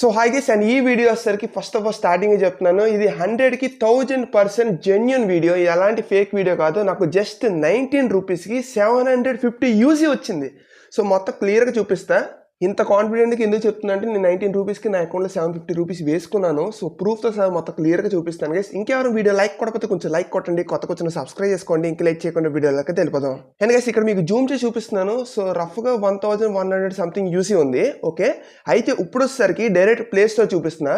So hi guys and ఈ video వచ్చేసరికి first of all starting చెప్తున్నాను. ఇది హండ్రెడ్కి థౌజండ్ పర్సెంట్ జెన్యున్ వీడియో ఇది ఎలాంటి ఫేక్ వీడియో కాదు. నాకు జస్ట్ నైన్టీన్ రూపీస్కి సెవెన్ హండ్రెడ్ ఫిఫ్టీ యూజీ వచ్చింది. సో మొత్తం క్లియర్గా చూపిస్తా. ఇంత కాన్ఫిడెంట్గా ఎందుకు చెప్తున్నా అంటే నేను నైన్టీన్ రూపీస్కి నా అకౌంట్లో సెవెన్ ఫిఫ్టీ రూపీస్ వేసుకున్నాను. సో ప్రూఫ్తో సహా మొత్తం క్లియర్గా చూపిస్తాను గైస్ ఇంకెవరు వీడియో లైక్ కొట్టకపోతే కొంచెం లైక్ కొట్టండి. కొత్త కొంచెం సబ్స్క్రైబ్ చేసుకోండి. ఇంక లైక్ చేయకుండా వీడియోలకి తెలిపదాం. అండ్ గైస్ ఇక్కడ మీకు జూమ్ చేసి చూపిస్తున్నాను. సో రఫ్గా one thousand one hundred something UC ఉంది. ఓకే అయితే ఇప్పుడు వచ్చేసరికి డైరెక్ట్ ప్లేస్లో చూపిస్తున్నా.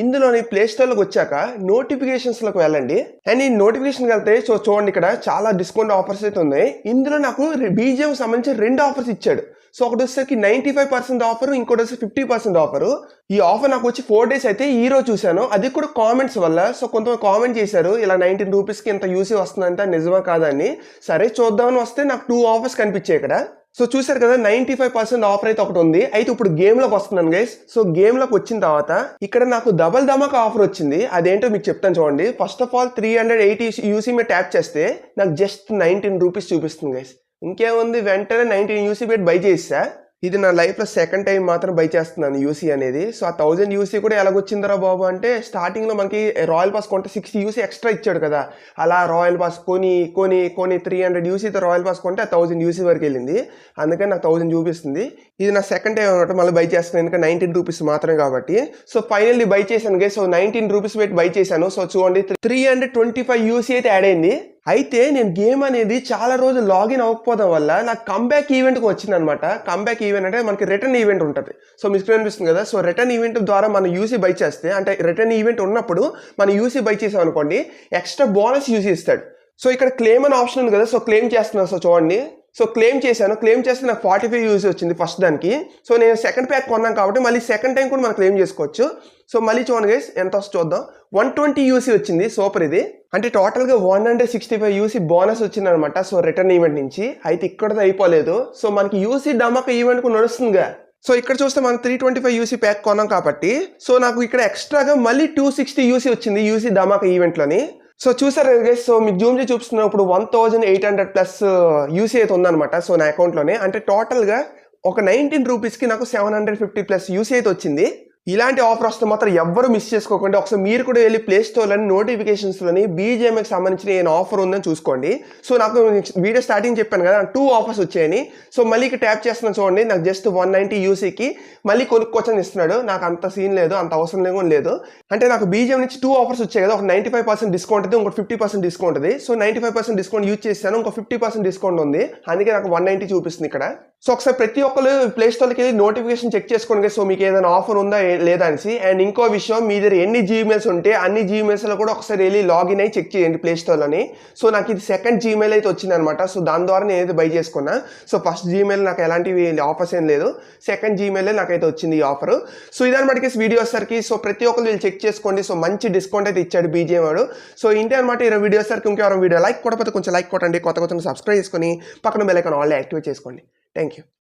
ఇందులోని ప్లే స్టోర్లోకి వచ్చాక నోటిఫికేషన్స్లోకి వెళ్ళండి. అండ్ ఈ నోటిఫికేషన్కి వెళ్తే సో చూడండి ఇక్కడ చాలా డిస్కౌంట్ ఆఫర్స్ అయితే ఉన్నాయి. ఇందులో నాకు బీజిఎం సంబంధించి రెండు ఆఫర్స్ ఇచ్చాడు. సో ఒకటి వచ్చేసరికి నైంటీ ఫైవ్ పర్సెంట్ ఆఫర్ ఇంకోటి వచ్చి ఫిఫ్టీ పర్సెంట్ ఆఫర్ ఈ ఆఫర్ నాకు వచ్చి ఫోర్ డేస్ అయితే ఈ రోజు చూశాను. అది కూడా కామెంట్స్ వల్ల. సో కొంతమంది కామెంట్ చేశారు ఇలా నైన్టీన్ రూపీస్కి ఇంత యూసీ వస్తుందంటే నిజమా కాదని సరే చూద్దామని వస్తే నాకు టూ ఆఫర్స్ కనిపించాయి ఇక్కడ. సో చూసారు కదా నైంటీ ఫైవ్ పర్సెంట్ ఆఫర్ అయితే ఒకటి ఉంది. అయితే ఇప్పుడు గేమ్లోకి వస్తున్నాను గైస్ సో గేమ్లోకి వచ్చిన తర్వాత ఇక్కడ నాకు డబల్ ధమాకా ఆఫర్ వచ్చింది. అదేంటో మీకు చెప్తాను చూడండి. First of all three hundred eighty UC మీద ట్యాప్ చేస్తే నాకు జస్ట్ నైన్టీన్ రూపీస్ చూపిస్తుంది గైస్ ఇంకేముంది? వెంటనే నైన్టీన్ యూసీ పెట్టి బై చేసా ఇది నా లైఫ్లో సెకండ్ టైం మాత్రం బై చేస్తున్నాను యూసీ అనేది. సో ఆ థౌజండ్ యూసీ కూడా ఎలాగొచ్చిందిరా బాబు అంటే స్టార్టింగ్లో మనకి రాయల్ పాస్ కొంటే సిక్స్టీ యూసీ ఎక్స్ట్రా ఇచ్చాడు కదా. అలా రాయల్ పాస్ కొని కొని కొని త్రీ హండ్రెడ్ యూసీతో రాయల్ పాస్ కొంటే ఆ థౌజండ్ యూసీ వరకు వెళ్ళింది. అందుకని నాకు థౌజండ్ చూపిస్తుంది. ఇది నా సెకండ్ టైం అనమాట మళ్ళీ బై చేస్తున్నాను. ఎందుకంటే నైన్టీన్ రూపీస్ మాత్రమే కాబట్టి. సో ఫైనల్లీ బై చేశాను. గే సో నైన్టీన్ రూపీస్ పెట్టి బై చేశాను. సో చూడండి three hundred twenty five UC అయితే యాడ్ అయింది. అయితే నేను గేమ్ అనేది చాలా రోజులు లాగిన్ అవ్వకపోవడం వల్ల నాకు కంబ్యాక్ ఈవెంట్కి వచ్చింది అనమాట కంబ్యాక్ ఈవెంట్ అంటే మనకి రిటర్న్ ఈవెంట్ ఉంటుంది. సో మీకు అనిపిస్తుంది కదా? సో రిటర్న్ ఈవెంట్ ద్వారా మనం యూసీ బై చేస్తే అంటే రిటర్న్ ఈవెంట్ ఉన్నప్పుడు మనం యూసీ బై చేసాం అనుకోండి ఎక్స్ట్రా బోనస్ యూసీ ఇస్తాడు. సో ఇక్కడ క్లెయిమ్ అనే ఆప్షన్ ఉంది కదా? సో క్లెయిమ్ చేస్తున్నాను సో చూడండి. సో క్లెయిమ్ చేశాను. క్లెయిమ్ చేస్తే నాకు ఫార్టీ ఫైవ్ యూస్ వచ్చింది ఫస్ట్ దానికి. సో నేను సెకండ్ ప్యాక్ కొన్నాను కాబట్టి మళ్ళీ సెకండ్ టైం కూడా మనం క్లెయిమ్ చేసుకోవచ్చు. సో మళ్ళీ చూడండి గైస్ ఎంత వస్తుంది చూద్దాం. వన్ ట్వంటీ యూసీ వచ్చింది సూపర్ ఇది. అంటే టోటల్గా one hundred sixty five UC bonus వచ్చింది అనమాట సో రిటర్న్ ఈవెంట్ నుంచి. అయితే ఇక్కడతో అయిపోలేదు. సో మనకి యూసీ డమక ఈవెంట్ కూడా నడుస్తుందిగా. సో ఇక్కడ చూస్తే మనం three twenty five UC pack కొన్నాం కాబట్టి. సో నాకు ఇక్కడ ఎక్స్ట్రాగా మళ్ళీ టూ సిక్స్టీ యూసీ వచ్చింది యూసీ ధమాకా ఈవెంట్లోని సో చూసారు గైస్ సో మీకు జూమ్ చేసి చూపిస్తున్నప్పుడు one thousand eight hundred plus UC అయితే ఉందన్నమాట. సో నా అకౌంట్లోనే అంటే టోటల్గా ఒక నైన్టీన్ రూపీస్కి నాకు seven hundred fifty plus UC అయితే వచ్చింది. ఇలాంటి ఆఫర్ వస్తే మాత్రం ఎవ్వరు మిస్ చేసుకోకండి ఒకసారి మీరు కూడా వెళ్ళి ప్లే స్టోర్లని నోటిఫికేషన్స్లోని బీజేఎంకి సంబంధించిన ఏమైనా ఆఫర్ ఉందని చూసుకోండి. సో నాకు వీడియో స్టార్టింగ్ చెప్పాను కదా టూ ఆఫర్స్ వచ్చాయని. సో మళ్ళీ ఇక్కడ ట్యాప్ చేస్తున్నాను చూడండి నాకు జస్ట్ వన్ నైంటీ యూసీకి మళ్ళీ కొనుక్కోవచ్చని ఇస్తున్నాడు. నాకు అంత సీన్ లేదు అంత అవసరం లేకుండా లేదు. అంటే నాకు బీజేఎం నుంచి టూ ఆఫర్స్ వచ్చాయి కదా ఒక నైంటీ ఫైవ్ పర్సెంట్ డిస్కౌంట్ ఉంది ఇంకో ఫిఫ్టీ పర్సెంట్ డిస్కౌంట్ ఉంది. So ninety five percent discount use చేశాను ఇంకో ఫిఫ్టీ పర్సెంట్ డిస్కౌంట్ ఉంది. అందుకే నాకు వన్ నైంటీ చూపిస్తుంది ఇక్కడ. సో ఒకసారి ప్రతి ఒక్కరు ప్లే స్టోర్కి వెళ్ళి నోటిఫికేషన్ చెక్ చేసుకోండి సో మీకు ఏదైనా ఆఫర్ ఉందా లేదనేసి లేదా అండ్ ఇంకో విషయం మీ దగ్గర ఎన్ని జీమెయిల్స్ ఉంటే అన్ని జీమెయిల్స్లో కూడా ఒకసారి వెళ్ళి లాగిన్ అయ్యి చెక్ చేయండి ప్లే స్టోర్లోని సో నాకు ఇది సెకండ్ జీమెయిల్ అయితే వచ్చింది అనమాట సో దాని ద్వారా నేను అయితే బై చేసుకున్నా సో ఫస్ట్ జీమెయిల్ నాకు ఎలాంటివి ఆఫర్స్ ఏం లేదు. సెకండ్ జీమెయిల్ నాకైతే వచ్చింది ఈ ఆఫర్ సో ఇదనమాట వీడియో వచ్చేసరికి సో ప్రతి ఒక్కరు వీళ్ళు చెక్ చేసుకోండి. సో మంచి డిస్కౌంట్ అయితే ఇచ్చాడు బీజేఎం వాడు. సో ఇంటే అనమాట ఈ వీడియో వచ్చేసరికి. ఇంకెవరైనా వీడియో లైక్ కొట్టకపోతే కొంచెం లైక్ కొట్టండి. కొత్త కొంచెం సబ్స్క్రైబ్ చేసుకొని పక్కన బెల్ ఐకాన్ ఆల్రెడీ యాక్టివేట్ చేసుకోండి. Thank you